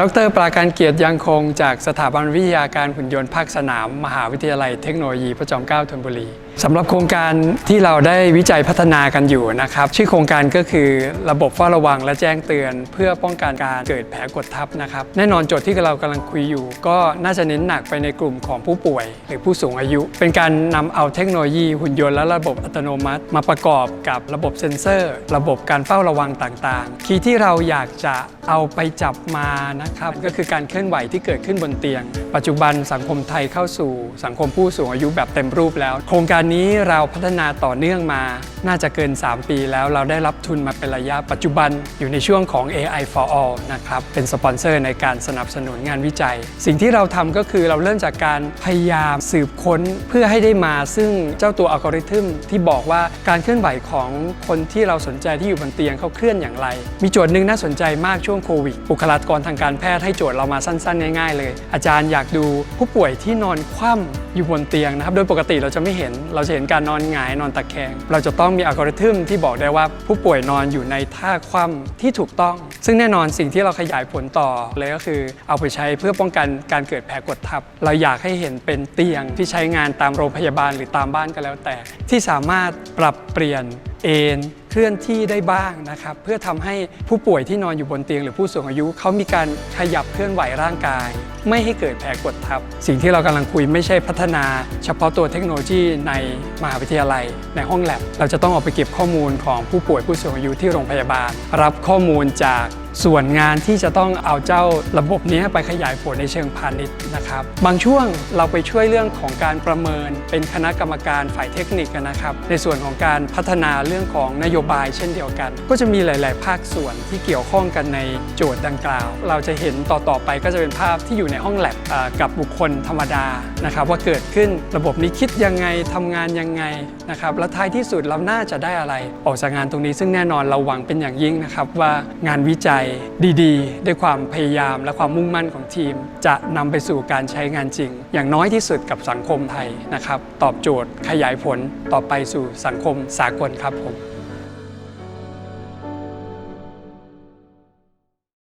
ดรปราการเกียรติยังคงจากสถาบันวิทยาการหุ่นยนต์ภาคสนาม มหาวิทยาลัยเทคโนโลยีพระจอมเกล้าธนบุรีสำหรับโครงการที่เราได้วิจัยพัฒนากันอยู่นะครับ ชื่อโครงการก็คือระบบเฝ้าระวังและแจ้งเตือน เพื่อป้องกันการเกิดแผลกดทับนะครับแน่นอนโจทย์ที่เรากำลังคุยอยู่ ก็น่าจะเน้นหนักไปในกลุ่มของผู้ป่วย หรือผู้สูงอายุ เป็นการนำเอาเทคโนโลยีหุ่นยนต์และระบบอัตโนมัติ มาประกอบกับระบบเซ็นเซอร์ ระบบการเฝ้าระวังต่างๆคีย์ที่เราอยากจะเอาไปจับมานะครับก็คือการเคลื่อนไหวที่เกิดขึ้นบนเตียง ปัจจุบันสังคมไทยเข้าสู่ สังคมผู้สูงอายุแบบเต็มรูปแล้ว โครงการนี้เราพัฒนาต่อเนื่องมา น่าจะเกิน 3 ปีแล้วเราได้รับทุนมาเป็นระยะปัจจุบันอยู่ในช่วงของ AI for all นะครับเป็นสปอนเซอร์ในการสนับสนุนงานวิจัย สิ่งที่เราทำก็คือเราเริ่มจากการพยายามสืบค้นเพื่อให้ได้มาซึ่งเจ้าตัวอัลกอริทึมที่บอกว่าการเคลื่อนไหวของคนที่เราสนใจที่อยู่บนเตียงเขาเคลื่อนอย่างไร มีโจทย์หนึ่งน่าสนใจมากช่วงโควิดบุคลากรทางการแพทย์ให้โจทย์เรามาสั้นๆ ง่ายๆ เลย อาจารย์อยากดูผู้ป่วยที่นอนคว่ำอยู่บนเตียงนะครับ โดยปกติเราจะไม่เห็น เราจะเห็นการนอนหงายนอนตะแคง เราจะต้องมีอัลกอริทึมที่บอกได้ว่าผู้ป่วยนอนอยู่ในท่าคว่ำที่ถูกต้อง ซึ่งแน่นอนสิ่งที่เราขยายผลต่อเลยก็คือ เอาไปใช้เพื่อป้องกันการเกิดแผลกดทับ เราอยากให้เห็นเป็นเตียงที่ใช้งานตามโรงพยาบาลหรือตามบ้านก็แล้วแต่ ที่สามารถปรับเปลี่ยน เอนเคลื่อนที่ได้บ้างนะครับ เพื่อทำให้ผู้ป่วยที่นอนอยู่บนเตียงหรือผู้สูงอายุเขามีการขยับเคลื่อนไหวร่างกาย ไม่ให้เกิดแผลกดทับ สิ่งที่เรากำลังคุยไม่ใช่พัฒนา เฉพาะตัวเทคโนโลยีในมหาวิทยาลัย ในห้องแลบเราจะต้องออกไปเก็บข้อมูลของผู้ป่วยผู้สูงอายุที่โรงพยาบาล รับข้อมูลจาก ส่วนงานที่จะต้องเอาเจ้าระบบนี้ไปขยายผลในเชิงพาณิชย์นะครับ บางช่วงเราไปช่วยเรื่องของการประเมิน เป็นคณะกรรมการฝ่ายเทคนิคนะครับ ในส่วนของการพัฒนาเรื่องของนโยบายเช่นเดียวกัน ก็จะมีหลาย ๆ ภาคส่วนที่เกี่ยวข้องกันในโจทย์ดังกล่าว เราจะเห็นต่อ ๆ ไปก็จะเป็นภาพที่อยู่ในห้องแลบกับบุคคลธรรมดานะครับ ว่าเกิดขึ้นระบบนี้คิดยังไงทำงานยังไงนะครับและท้ายที่สุดเราน่าจะได้อะไร ออกจากงานตรงนี้ซึ่งแน่นอนเราหวังเป็นอย่างยิ่งนะครับว่างานวิจัยดีๆ ด้วยความพยายามและความมุ่งมั่นของทีม จะนำไปสู่การใช้งานจริง อย่างน้อยที่สุดกับสังคมไทยนะครับ ตอบโจทย์ขยายผลต่อไปสู่สังคมสากลครับผม